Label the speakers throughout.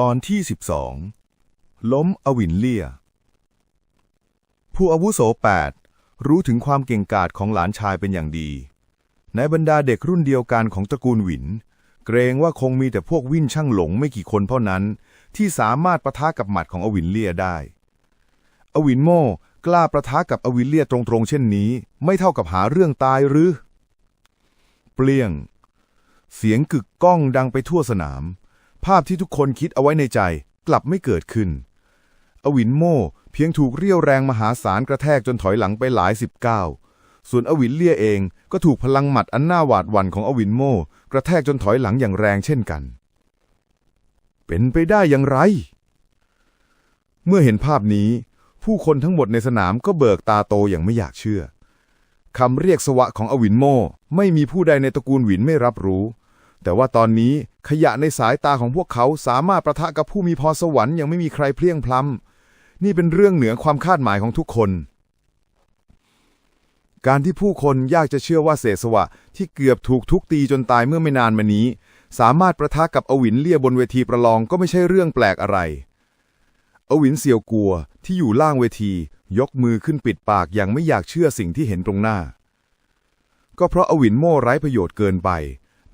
Speaker 1: ตอนที่ 12 ล้มอวินเลีย ผู้อาวุโส 8 รู้ถึงความเก่งกาจของหลานชายเป็นอย่างดี ในบรรดาเด็กรุ่นเดียวกันของตระกูลหวิน เกรงว่าคงมีแต่พวกวิ่นช่างหลงไม่กี่คนเท่านั้น ที่สามารถประทะกับหมัดของอวินเลียได้ อวินโม่กล้าประทะกับอวินเลียตรงๆ เช่นนี้ ไม่เท่ากับหาเรื่องตายหรือ เปลี่ยง เสียงกึกก้องดังไปทั่วสนาม ภาพที่ทุกคนคิดเอาไว้ในใจกลับไม่เกิดขึ้น อวินโม่เพียงถูกเรียวแรงมหาศาลกระแทกจนถอยหลังไปหลายสิบก้าวส่วนอวินเลี่ยเองก็ถูกพลังหมัดอันน่าหวาดหวั่นของอวินโม่กระแทกจนถอยหลังอย่างแรงเช่นกัน เป็นไปได้อย่างไร เมื่อเห็นภาพนี้ ผู้คนทั้งหมดในสนามก็เบิกตาโตอย่างไม่อยากเชื่อคำเรียกสวะของอวินโม่ไม่มีผู้ใดในตระกูลหวินไม่รับรู้ แต่ว่าตอนนี้ขยะในสายตาของพวกเขาสามารถประทะกับผู้มีพรสวรรค์ยังไม่มีใครเพลียงพล้ำนี่เป็นเรื่องเหนือความคาดหมายของทุกคน การที่ผู้คนยากจะเชื่อว่าเสสวะ ที่เกือบถูกทุกตีจนตายเมื่อไม่นานมานี้ สามารถประทะกับอวินเลี่ยบนเวทีประลองก็ไม่ใช่เรื่องแปลกอะไร อวินเซียวกลัวที่อยู่ล่างเวที ยกมือขึ้นปิดปากอย่างไม่อยากเชื่อสิ่งที่เห็นตรงหน้า ก็เพราะอวินโม่ไร้ประโยชน์เกินไป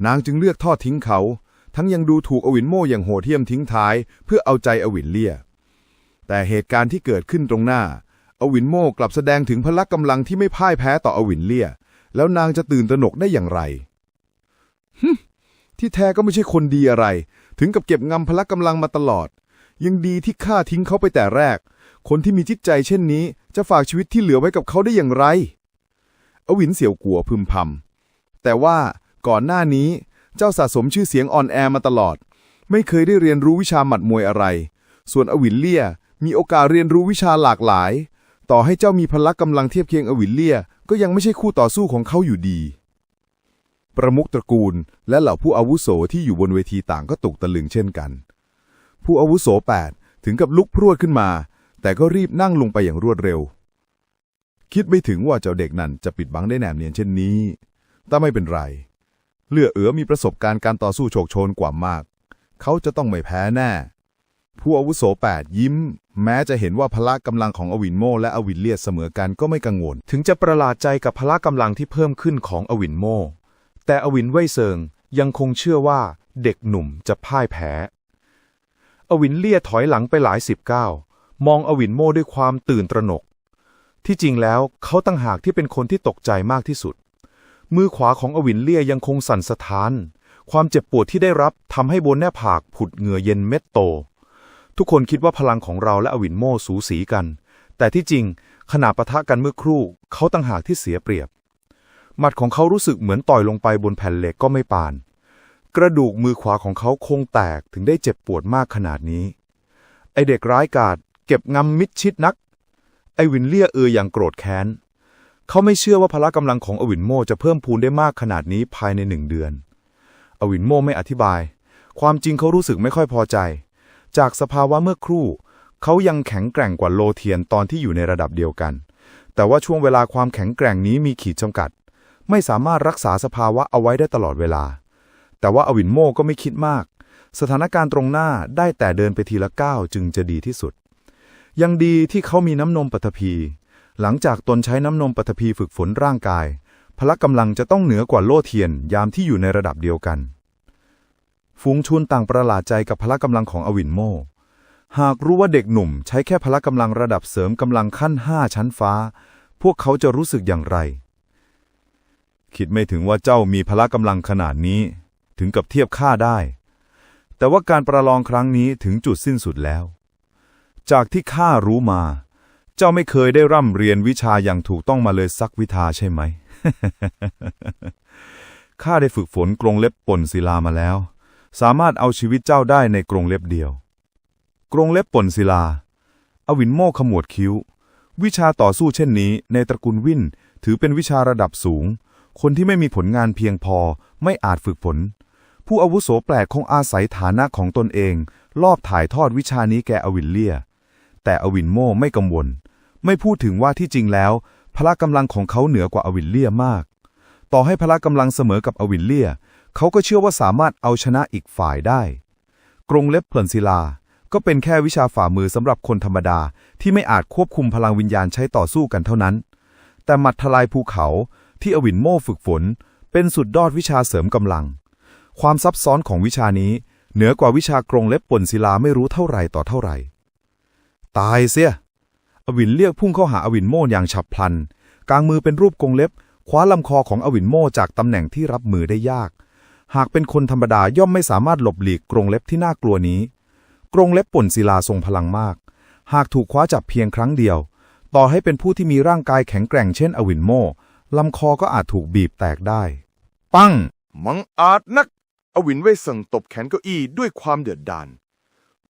Speaker 1: นางจึงเลือกทอดทิ้งเขา ทั้งยังดูถูกอวินโม่อย่างโหดเหี้ยมทิ้งท้าย เพื่อเอาใจอวินเลี่ย แต่เหตุการณ์ที่เกิดขึ้นตรงหน้า อวินโม่กลับแสดงถึงพละกำลังที่ไม่พ่ายแพ้ต่ออวินเลี่ย แล้วนางจะตื่นตระหนกได้อย่างไรฮึที่แท้ก็ไม่ใช่คนดีอะไร ถึงกับเก็บงำพละกำลังมาตลอด ยังดีที่ข้าทิ้งเขาไปแต่แรก คนที่มีจิตใจเช่นนี้ จะฝากชีวิตที่เหลือไว้กับเขาได้อย่างไร อวินเสี่ยวกัวพึมพำแต่ว่า ก่อนหน้านี้ เจ้าสะสมชื่อเสียงอ่อนแอมาตลอด ไม่เคยได้เรียนรู้วิชาหมัดมวยอะไร ส่วนอวินเลี่ยมีโอกาสเรียนรู้วิชาหลากหลาย ต่อให้เจ้ามีพละกำลังเทียบเคียงอวินเลี่ยก็ยังไม่ใช่คู่ต่อสู้ของเขาอยู่ดี ประมุขตระกูลและเหล่าผู้อาวุโสที่อยู่บนเวทีต่างก็ตกตะลึงเช่นกัน ผู้อาวุโสแปดถึงกับลุกพรวดขึ้นมา แต่ก็รีบนั่งลงไปอย่างรวดเร็ว คิดไม่ถึงว่าเจ้าเด็กนั่นจะปิดบังได้แนบเนียนเช่นนี้ แต่ไม่เป็นไร เลือเอ๋อมีประสบการณ์การต่อสู้โฉกโชนกว่ามาก เขาจะต้องไม่แพ้แน่ ผู้อาวุโสแปดยิ้ม แม้จะเห็นว่าพละกำลังของอวินโมและอวินเลียดเสมอกันก็ไม่กังวล
Speaker 2: ถึงจะประหลาดใจกับพละกำลังที่เพิ่มขึ้นของอวินโม แต่อวินเว่ยเซิงยังคงเชื่อว่าเด็กหนุ่มจะพ่ายแพ้ อวินเลียถอยหลังไปหลายสิบก้าวมองอวินโมด้วยความตื่นตระหนก ที่จริงแล้วเขาตั้งหากที่เป็นคนที่ตกใจมากที่สุด มือขวาของอวินเลียยังคงสั่นสะท้าน ความเจ็บปวดที่ได้รับทำให้บนหน้าผากผุดเหงื่อเย็นเม็ดโต ทุกคนคิดว่าพลังของเราและอวินโมสูสีกัน แต่ที่จริงขณะปะทะกันเมื่อครู่ เขาตั้งหากที่เสียเปรียบ หมัดของเขารู้สึกเหมือนต่อยลงไปบนแผ่นเหล็กก็ไม่ปาน กระดูกมือขวาของเขาคงแตกถึงได้เจ็บปวดมากขนาดนี้ ไอเด็กร้ายกาจเก็บงำมิดชิดนัก ไอวินเลียเอออย่างโกรธแค้น เขาไม่เชื่อว่าพละกำลังของอวินโมจะเพิ่มพูนได้มากขนาดนี้ภายในหนึ่งเดือน อวินโมไม่อธิบาย ความจริงเขารู้สึกไม่ค่อยพอใจ จากสภาวะเมื่อครู่ เขายังแข็งแกร่งกว่าโลเทียนตอนที่อยู่ในระดับเดียวกัน แต่ว่าช่วงเวลาความแข็งแกร่งนี้มีขีดจำกัด ไม่สามารถรักษาสภาวะเอาไว้ได้ตลอดเวลา แต่ว่าอวินโมก็ไม่คิดมาก สถานการณ์ตรงหน้าได้แต่เดินไปทีละก้าวจึงจะดีที่สุด ยังดีที่เขามีน้ำนมปฐพี หลังจากตนใช้น้ำนมปฐพีฝึกฝนร่างกาย พละกำลังจะต้องเหนือกว่าโลเทียนยามที่อยู่ในระดับเดียวกัน ฝูงชนต่างประหลาดใจกับพละกำลังของอวินโม หากรู้ว่าเด็กหนุ่มใช้แค่พละกำลังระดับเสริมกำลังขั้นห้าชั้นฟ้า พวกเขาจะรู้สึกอย่างไร คิดไม่ถึงว่าเจ้ามีพละกำลังขนาดนี้ ถึงกับเทียบค่าได้ แต่ว่าการประลองครั้งนี้ถึงจุดสิ้นสุดแล้ว จากที่ข้ารู้มา เจ้าไม่เคยได้ร่ำเรียนวิชาอย่างถูกต้องมาเลยสักวิทาใช่ไหม ข้าได้ฝึกฝนกรงเล็บป่นศิลามาแล้ว สามารถเอาชีวิตเจ้าได้ในกรงเล็บเดียว กรงเล็บป่นศิลา อวินโมขมวดคิ้ว วิชาต่อสู้เช่นนี้ ในตระกูลวินถือเป็นวิชาระดับสูง คนที่ไม่มีผลงานเพียงพอไม่อาจฝึกฝน ผู้อาวุโสแปลกคงอาศัยฐานะของตนเอง ลอบถ่ายทอดวิชานี้แก่อวินเลียแต่อวินโมไม่กังวล ไม่พูดถึงว่าที่จริงแล้ว พละกำลังของเขาเหนือกว่าอวินเลียมาก ต่อให้พละกำลังเสมอกับอวินเลีย เขาก็เชื่อว่าสามารถเอาชนะอีกฝ่ายได้ กรงเล็บเผินศิลา ก็เป็นแค่วิชาฝ่ามือสำหรับคนธรรมดาที่ไม่อาจควบคุมพลังวิญญาณใช้ต่อสู้กันเท่านั้น แต่หมัดทลายภูเขาที่อวินโม่ฝึกฝน เป็นสุดยอดวิชาเสริมกำลัง ความซับซ้อนของวิชานี้ เหนือกว่าวิชากรงเล็บปนศิลาไม่รู้เท่าไหร่ต่อเท่าไหร่ ตายเสีย อวินเรียกพุ่งเข้าหาอวินโม่อย่างฉับพลัน กลางมือเป็นรูปกรงเล็บ คว้าลำคอของอวินโม่จากตำแหน่งที่รับมือได้ยาก หากเป็นคนธรรมดาย่อมไม่สามารถหลบหลีกกรงเล็บที่น่ากลัวนี้ กรงเล็บป่นศิลาทรงพลังมาก หากถูกคว้าจับเพียงครั้งเดียว ต่อให้เป็นผู้ที่มีร่างกายแข็งแกร่งเช่นอวินโม่ลำคอก็อาจถูกบีบแตกได้
Speaker 3: ปั้ง
Speaker 1: มังอาจนัก อวินเว่ยเซิงตบแขนเก้าอี้ด้วยความเดือดดาล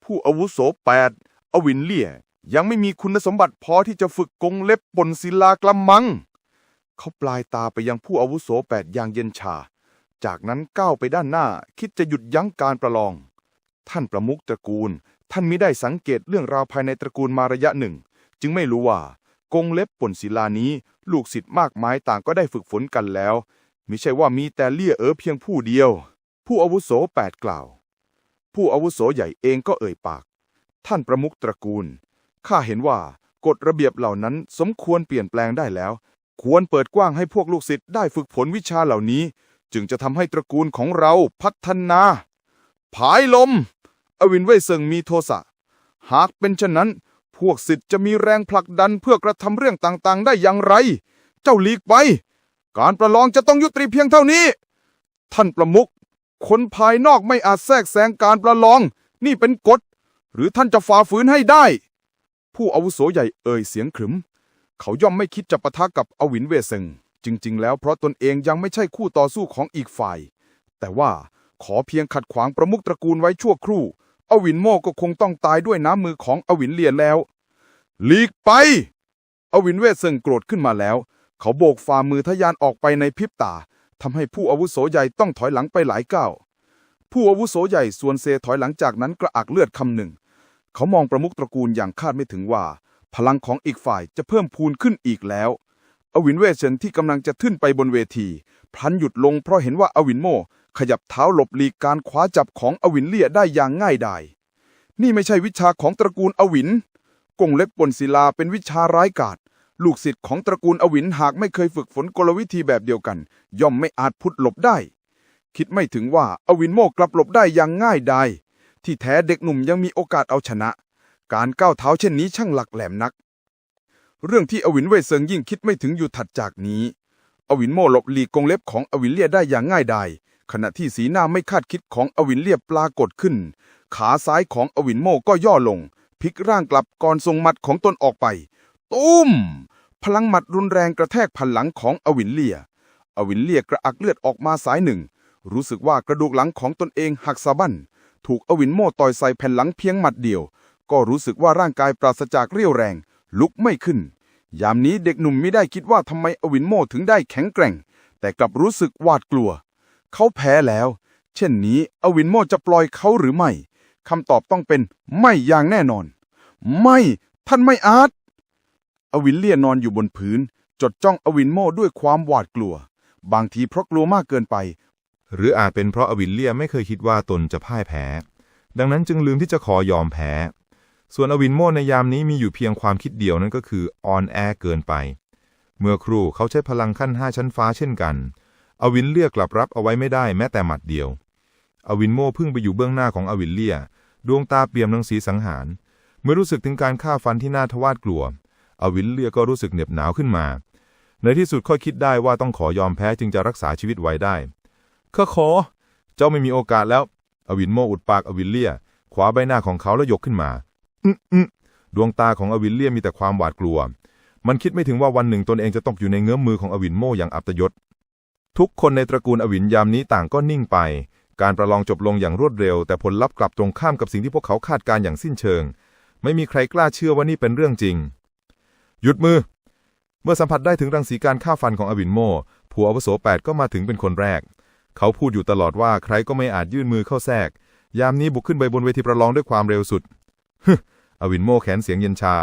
Speaker 1: ผู้อาวุโสแปดอวินเลี่ย ยังไม่มีคุณสมบัติพอที่จะฝึกกงเล็บบนศิลากระมัง เขาปลายตาไปยังผู้อาวุโสแปดอย่างเย็นชา จากนั้นก้าวไปด้านหน้าคิดจะหยุดยั้งการประลอง ท่านประมุขตระกูล ท่านมิได้สังเกตเรื่องราวภายในตระกูลมาระยะหนึ่ง จึงไม่รู้ว่ากงเล็บป่นศิลานี้ ลูกศิษย์มากมายต่างก็ได้ฝึกฝนกันแล้วมิใช่ว่ามีแต่เลี่ยเอ๋อเพียงผู้เดียว ผู้อาวุโสแปดกล่าว ผู้อาวุโสใหญ่เองก็เอ่ยปาก ท่านประมุขตระกูล ข้าเห็นว่ากฎระเบียบเหล่านั้นสมควรเปลี่ยนแปลงได้แล้ว ควรเปิดกว้างให้พวกลูกศิษย์ได้ฝึกฝนวิชาเหล่านี้ จึงจะทำให้ตระกูลของเราพัฒนา ผายลม อวินเว่ยเซิงมีโทสะ หากเป็นเช่นนั้น พวกศิษย์จะมีแรงผลักดันเพื่อกระทำเรื่องต่างๆ ได้อย่างไร เจ้าหลีกไป การประลองจะต้องยุติเพียงเท่านี้ ท่านประมุขคนภายนอกไม่อาจแทรกแซงการประลอง นี่เป็นกฎ หรือท่านจะฝ่าฝืนให้ได้ ผู้อาวุโสใหญ่เอ่ยเสียงขรึม เขาย่อมไม่คิดจะปะทะกับอวินเวเซงจริง ๆ แล้วเพราะตนเองยังไม่ใช่คู่ต่อสู้ของอีกฝ่าย แต่ว่าขอเพียงขัดขวางประมุขตระกูลไว้ชั่วครู่ อวินโมก็คงต้องตายด้วยน้ำมือของอวินเลียนแล้ว หลีกไป อวินเวเซงโกรธขึ้นมาแล้ว เขาโบกฝ่ามือทะยานออกไปในพริบตาทำให้ผู้อาวุโสใหญ่ต้องถอยหลังไปหลายก้าวผู้อาวุโสใหญ่ส่วนเซถอยหลังจากนั้นกระอักเลือดคำหนึ่ง เขามองประมุขตระกูลอย่างคาดไม่ถึงว่า พลังของอีกฝ่ายจะเพิ่มพูนขึ้นอีกแล้ว อวินเวเซนที่กำลังจะขึ้นไปบนเวที พลันหยุดลงเพราะเห็นว่าอวินโม ขยับเท้าหลบหลีกการคว้าจับของอวินเลียได้อย่างง่ายดายนี่ไม่ใช่วิชาของตระกูลอวินกงเล็บบนศิลาเป็นวิชาร้ายกาจลูกศิษย์ของตระกูลอวินหากไม่เคยฝึกฝนกลวิธีแบบเดียวกัน ย่อมไม่อาจพุดหลบได้ คิดไม่ถึงว่าอวินโมกลับหลบได้อย่างง่ายดาย ที่แท้เด็กหนุ่มยังมีโอกาสเอาชนะ การก้าวเท้าเช่นนี้ช่างหลักแหลมนัก เรื่องที่อวินเว่ยเซิงยิ่งคิดไม่ถึงอยู่ถัดจากนี้ อวินโมหลบหลีกกงเล็บของอวินเลียได้อย่างง่ายดายขณะที่สีหน้าไม่คาดคิดของอวินเลียปรากฏขึ้น ขาซ้ายของอวินโมก็ย่อลง พลิกร่างกลับก่อนส่งหมัดของตนออกไป ตุ้ม พลังหมัดรุนแรงกระแทกพันหลังของอวินเลีย อวินเลียกระอักเลือดออกมาสายหนึ่ง รู้สึกว่ากระดูกหลังของตนเองหักสะบั้น ถูกอวินโมต่อยใส่แผ่นหลังเพียงหมัดเดียว ก็รู้สึกว่าร่างกายปราศจากเรี่ยวแรง ลุกไม่ขึ้น ยามนี้เด็กหนุ่มไม่ได้คิดว่าทำไมอวินโมถึงได้แข็งแกร่ง แต่กลับรู้สึกหวาดกลัว เขาแพ้แล้ว เช่นนี้อวินโมจะปล่อยเขาหรือไม่คำตอบต้องเป็นไม่อย่างแน่นอน ไม่ท่านไม่อาจอวินเลียนอนอยู่บนพื้น จดจ้องอวินโมด้วยความหวาดกลัว บางทีเพราะกลัวมากเกินไป
Speaker 3: หรืออาจเป็นเพราะอวินเลียไม่เคยคิดว่าตนจะพ่ายแพ้ ดังนั้นจึงลืมที่จะขอยอมแพ้ ส่วนอวินโมในยามนี้มีอยู่เพียงความคิดเดียวนั่นก็คือออนแอเกินไป เมื่อครู่เขาใช้พลังขั้นห้าชั้นฟ้าเช่นกัน อวินเลียกลับรับเอาไว้ไม่ได้แม้แต่หมัดเดียว อวินโมพึ่งไปอยู่เบื้องหน้าของอวินเลีย ดวงตาเปี่ยมรังสีสังหาร เมื่อรู้สึกถึงการฆ่าฟันที่น่าทวาดกลัว อวินเลียก็รู้สึกเหน็บหนาวขึ้นมา ในที่สุดค่อยคิดได้ว่าต้องขอยอมแพ้จึงจะรักษาชีวิตไว้ได้ ข้าขอ เจ้าไม่มีโอกาสแล้ว อวินโมอุดปากอวินเลียขวาใบหน้าของเขาแล้วยกขึ้นมา อืมอืมดวงตาของอวินเลียมีแต่ความหวาดกลัว มันคิดไม่ถึงว่าวันหนึ่งตนเองจะตกอยู่ในเงื้อมมือของอวินโมอย่างอัปยศ ทุกคนในตระกูลอวินยามนี้ต่างก็นิ่งไป การประลองจบลงอย่างรวดเร็ว แต่ผลลัพธ์กลับตรงข้ามกับสิ่งที่พวกเขาคาดการ์อย่างสิ้นเชิง ไม่มีใครกล้าเชื่อว่านี่เป็นเรื่องจริง หยุดมือ เมื่อสัมผัสได้ถึงรังสีการฆ่าฟันของอวินโมผัวอวโสแปดก็มาถึงเป็นคนแรก เขาพูดอยู่ตลอดว่าใครก็ไม่อาจยื่นมือเข้าแทรก ยามนี้บุกขึ้นไปบนเวทีประลองด้วยความเร็วสุดฮึอวินโมแขนเสียงเย็นชา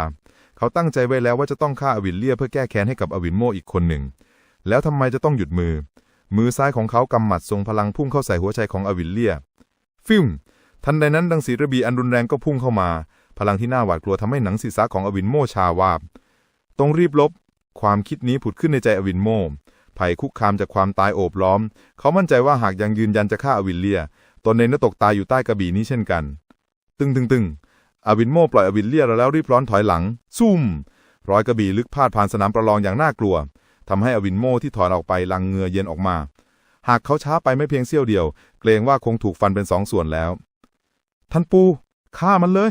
Speaker 3: เขาตั้งใจไว้แล้วว่าจะต้องฆ่าอวินเลียเพื่อแก้แค้นให้กับอวินโมอีกคนหนึ่ง แล้วทำไมจะต้องหยุดมือ มือซ้ายของเขากำหมัดทรงพลังพุ่งเข้าใส่หัวใจของอวินเลีย ฟิวทันใดนั้นดังสีระบีอันรุนแรงก็พุ่งเข้ามา พลังที่น่าหวาดกลัวทำให้หนังศีรษะของอวินโมชาวาบต้องรีบลบ ความคิดนี้ผุดขึ้นในใจอวินโม ภัยคุกคามจากความตายโอบล้อม เขามั่นใจว่าหากยังยืนยันจะฆ่าอวินเลีย ตนเองก็ตกตายอยู่ใต้กระบี่นี้เช่นกัน ตึงตึงตึงอวินโมปล่อยอวินเลียแล้วรีบร้อนถอยหลัง ซุ่มร้อยกระบี่ลึกพาดผ่านสนามประลองอย่างน่ากลัวทำให้อวินโมที่ถอยออกไปลังเงือเย็นออกมา หากเขาช้าไปไม่เพียงเสี้ยวเดียว เกรงว่าคงถูกฟันเป็นสองส่วนแล้ว ท่านปูฆ่ามันเลย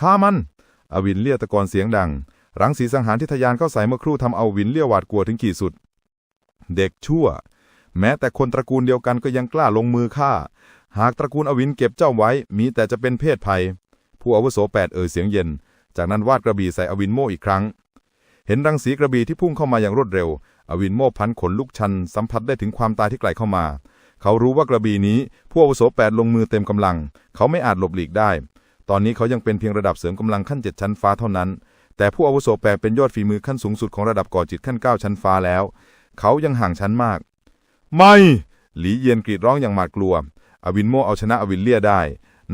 Speaker 3: ฆ่ามัน อวินเลียตะโกนเสียงดังรังสีสังหารที่ทะยานเข้าใส่เมื่อครู่ทำเอาวินเลียหวาดกลัวถึงขีดสุด เด็กชั่ว แม้แต่คนตระกูลเดียวกันก็ยังกล้าลงมือฆ่า หากตระกูลอวินเก็บเจ้าไว้ มีแต่จะเป็นเพศภัย ผู้อาวุโสแปดเอ่ยเสียงเย็น จากนั้นวาดกระบี่ใส่อวินโมอีกครั้ง เห็นรังสีกระบี่ที่พุ่งเข้ามาอย่างรวดเร็ว อวินโมพันขนลุกชัน สัมผัสได้ถึงความตายที่ไกลเข้ามา เขารู้ว่ากระบี่นี้ผู้อาวุโสแปดลงมือเต็มกำลัง เขาไม่อาจหลบหลีกได้ ตอนนี้เขายังเป็นเพียงระดับเสริมกำลังขั้นเจ็ดชั้นฟ้าเท่านั้นแต่ผู้อาวุโสแปดเป็นยอดฝีมือขั้นสูงสุดของระดับก่อจิตขั้นเก้าชั้นฟ้าแล้ว เขายังห่างชั้นมาก ไม่หลีเยียนกรีดร้องอย่างหวาดกลัว อวินโมเอาชนะอวินเลียได้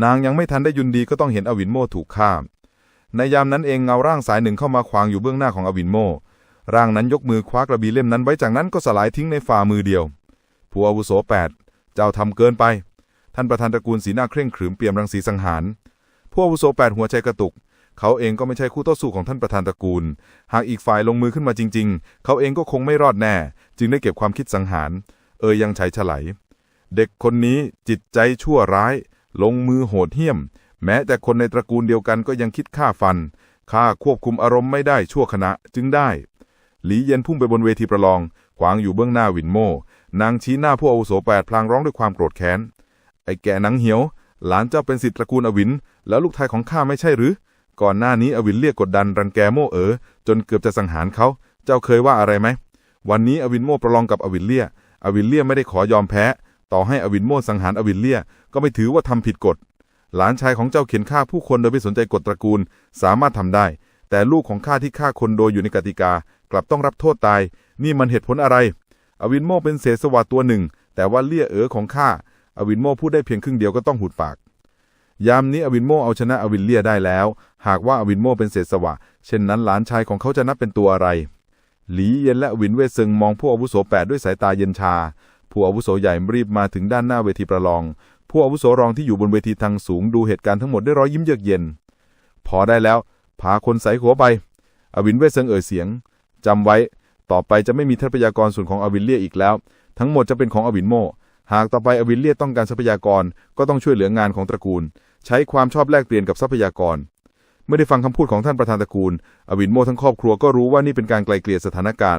Speaker 3: นางยังไม่ทันได้ยุนดีก็ต้องเห็นอวินโมถูกฆ่า ในยามนั้นเองเงาร่างสายหนึ่งเข้ามาขวางอยู่เบื้องหน้าของอวินโม ร่างนั้นยกมือคว้ากระบี่เล่มนั้นไว้จากนั้นก็สลายทิ้งในฝ่ามือเดียว ผู้อาวุโสแปดเจ้าทำเกินไป ท่านประธานตระกูลสีหน้าเคร่งขรึมเปี่ยมรังสีสังหาร ผู้อาวุโสแปดหัวใจกระตุก เขาเองก็ไม่ใช่คู่ต่อสู้ของท่านประธานตระกูล หากอีกฝ่ายลงมือขึ้นมาจริง ๆ เขาเองก็คงไม่รอดแน่ จึงได้เก็บความคิดสังหาร เอ่ยยังใช้ฉไลเด็กคนนี้จิตใจชั่วร้าย ลงมือโหดเหี้ยม แม้แต่คนในตระกูลเดียวกันก็ยังคิดฆ่าฟันข้าควบคุมอารมณ์ไม่ได้ชั่วขณะจึงได้ หลีเย็นพุ่งไปบนเวทีประลอง ขวางอยู่เบื้องหน้าวินโมนางชี้หน้าผู้อาวุโสแปดพลางร้องด้วยความโกรธแค้น ไอ้แก่นังเหียว หลานเจ้าเป็นสิทธิตระกูลอวิน แล้วลูกชายของข้าไม่ใช่หรือ ก่อนหน้านี้อวินเรียกกดดันรังแกโมเอ๋อจนเกือบจะสังหารเขา เจ้าเคยว่าอะไรไหม วันนี้อวินโมประลองกับอวินเลีย อวินเลียไม่ได้ขอยอมแพ้ ต่อให้อวินโมสังหารอวินเลีย ก็ไม่ถือว่าทำผิดกฎ หลานชายของเจ้าเขียนฆ่าผู้คนโดยไม่สนใจกฎตระกูล สามารถทำได้ แต่ลูกของข้าที่ฆ่าคนโดยอยู่ในกติกา กลับต้องรับโทษตาย นี่มันเหตุผลอะไร อวินโมเป็นเศษสวะตัวหนึ่ง แต่ว่าเลี่ยเอ๋อของข้า อวินโมพูดได้เพียงครึ่งเดียวก็ต้องหูดปาก ยามนี้อวินโมเอาชนะอวินเลียได้แล้ว หากว่าอวินโมเป็นเศษสวะ เช่นนั้นหลานชายของเขาจะนับเป็นตัวอะไร หลีเย็นและอวินเวซึงมองผู้อาวุโสแปดด้วยสายตาเย็นชา ผู้อาวุโสใหญ่รีบมาถึงด้านหน้าเวทีประลอง ผู้อาวุโสรองที่อยู่บนเวทีทางสูงดูเหตุการณ์ทั้งหมดด้วยรอยยิ้มเยือกเย็น พอได้แล้ว พาคนใส่หัวไป อวินเวซึงเอ่ยเสียงจำไว้ ต่อไปจะไม่มีทรัพยากรส่วนของอวินเลียอีกแล้ว ทั้งหมดจะเป็นของอวินโม หากต่อไปอวินเลียต้องการทรัพยากรก็ต้องช่วยเหลืองานของตระกูล ใช้ความชอบแลกเปลี่ยนกับทรัพยากร ไม่ได้ฟังคำพูดของท่านประธานตระกูล อวินโมทั้งครอบครัวก็รู้ว่านี่เป็นการไกลเกลี่ยสถานการณ์